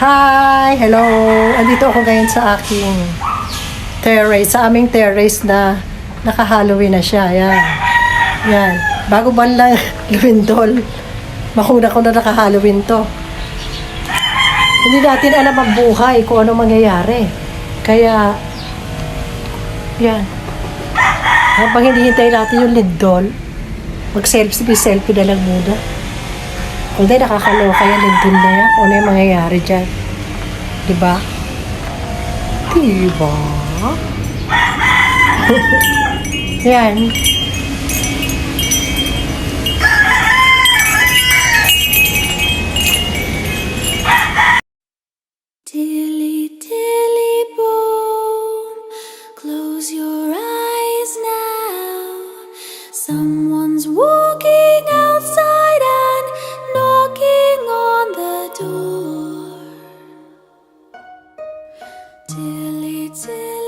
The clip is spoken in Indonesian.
Hi! Hello! Andito ako ngayon sa aking terrace, sa aming terrace na naka-Halloween na siya. Yan. Yan. Bago ban lang lumindol, makuna ko na naka-Halloween to. Hindi natin alam ang buhay kung ano mangyayari. Kaya, yan. Habang hinihintay natin yung lindol, mag-selfie-selfie na lang muna. Hindi, nakakaloka yan, lindol na yan. Kung ano yung mangyayari dyan. Diba? Diba? yan. Someone's walking 界里见。